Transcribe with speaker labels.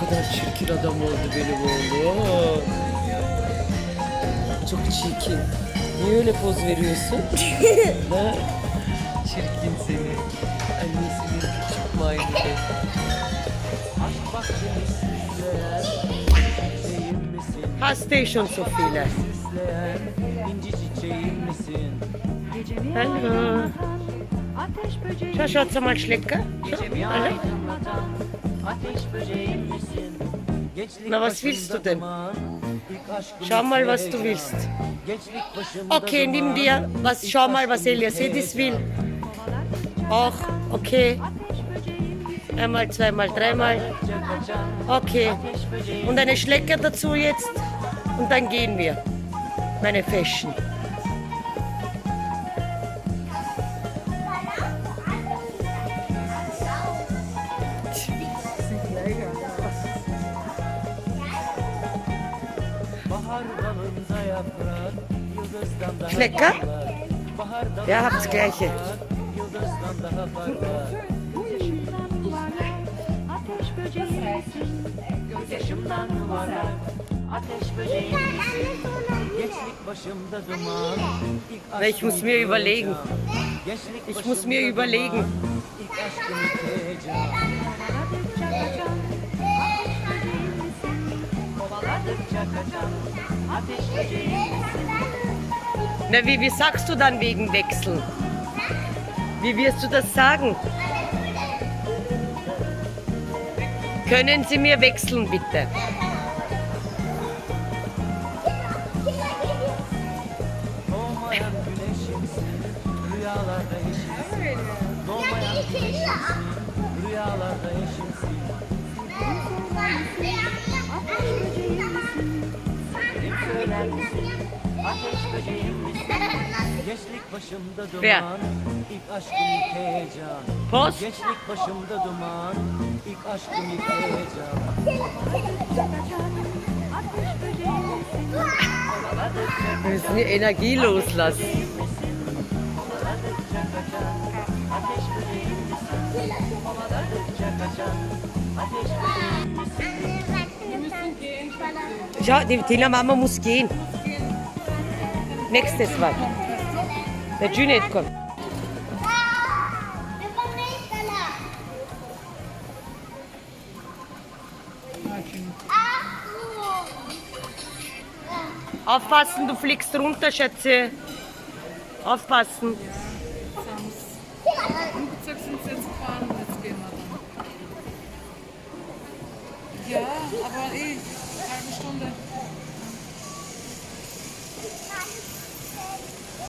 Speaker 1: kadar çirkin adam oldu benim oğlum. Çok çirkin. Niye öyle poz veriyorsun? ha? Çirkin seni. Annesinin küçük maymunu.
Speaker 2: Aşk misin?
Speaker 1: Ha station.
Speaker 2: Süsleyen inci
Speaker 1: Schau,
Speaker 2: ateş böceğim misin? Gençlik
Speaker 1: Na, was willst du denn? Schau mal, was du willst. Okay, nimm dir was. Schau mal, was Elias Edis will. Auch, okay. Einmal, zweimal, dreimal. Okay. Und eine Schlecker dazu jetzt. Und dann gehen wir. Meine Fashion.
Speaker 3: Misin?
Speaker 2: Gençlik başımda duman ilk
Speaker 1: Na, ich muss mir überlegen. Ich muss mir überlegen. Na, wie, wie sagst du dann wegen Wechseln? Wie wirst du das sagen? Können Sie mir wechseln, bitte?
Speaker 2: Rüyalarda eşimsin.
Speaker 3: sever misin?
Speaker 2: Ateş böceğim misin? Gençlik başımda duman, ilk aşkım ilk heyecan.
Speaker 1: Post.
Speaker 2: Gençlik başımda duman, ilk aşkım ilk heyecan.
Speaker 1: Hüsnü
Speaker 2: energiyle uslas. Ateş böceğim misin? Ovaladıkça kaçan, ateş böceğim
Speaker 1: Schau, die Tina Mama muss gehen. Nächstes Mal. Der Junet kommt. Aufpassen, du fliegst runter, Schätze. Aufpassen.
Speaker 4: waren eh halbe